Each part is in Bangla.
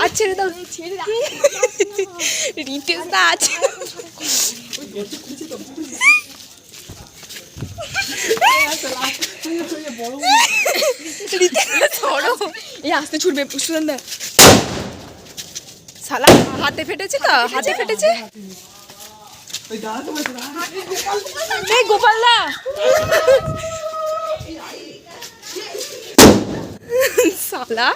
আর ছেড়ে দাও। আছে। দা ধরো এই আস্তে ছুটবে সুন্দর দা শালা হাতে ফেটেছে তো হাতে ফেটেছে? এই গোপাল দা। শালা।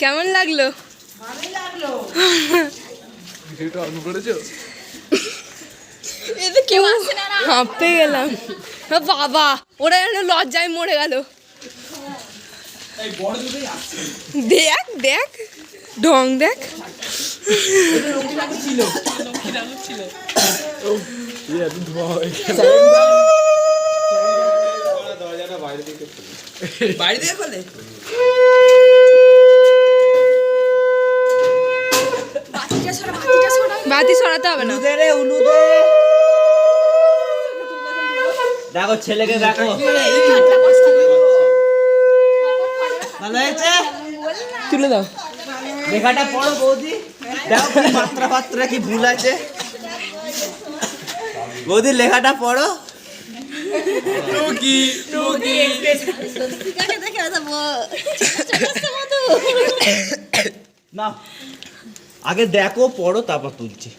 কেমন লাগল? হাঁপতে গেলাম। বাবা ওরা যেন লজ্জায় মরে গেল। দেখ দেখ ঢং দেখ। বাড়ি দিয়ে খোলে। সরাতে হবে না। উলুদে রে উলুদে। দেখো ছেলেকে দেখো। ভালো হয়েছে? তুলে দাও। লেখাটা পড়ো বৌদি। দেখো কি মাত্রা ফাত্রা কি ভুল আছে। বৌদি লেখাটা পড়ো। না। আগে দেখো পড়ো তারপর তুলছি।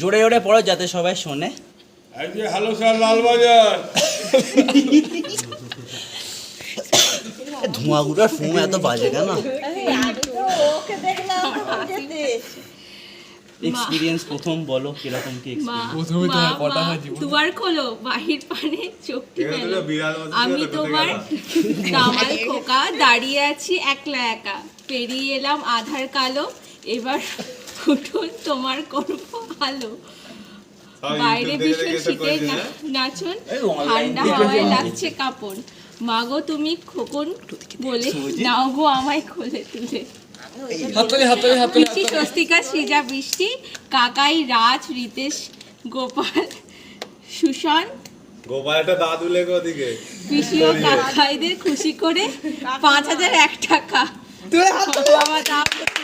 জোরে জোরে পড়ো যাতে সবাই শোনে। Hello sir Lalbazar. ধোঁয়াগুলোর ফুঁ এত বাজে কেন? এক্সপিরিয়েন্স প্রথম বলো কীরকম কি প্রথমে তোমার কটা হয় জীবন খোলো বাহির পানে। তো বসেছিল, আমি তোমার? দামাল খোকা দাঁড়িয়ে আছি একলা একা। পেরিয়ে এলাম আধার কালো এবার ফুটুন তোমার করব আলো বাইরে ইউটিউব থেকে ভীষণ দেখে তো শীতের করেছিস, না- নাচন। ঠান্ডা হাওয়ায় লাগছে কাপড়। মাগো তুমি খোকন বলে নাও গো আমায় কোলে তুলে। বৃষ্টি স্বস্তিকা সৃজা বৃষ্টি কাকাই রাজ রিতেশ গোপাল সুশান গোপাল একটা দাদু লেগে ওদিকে। পিসি ও কাকাইদের খুশি করে পাঁচ হাজার এক টাকা। বাবা দাও ছেলে চলে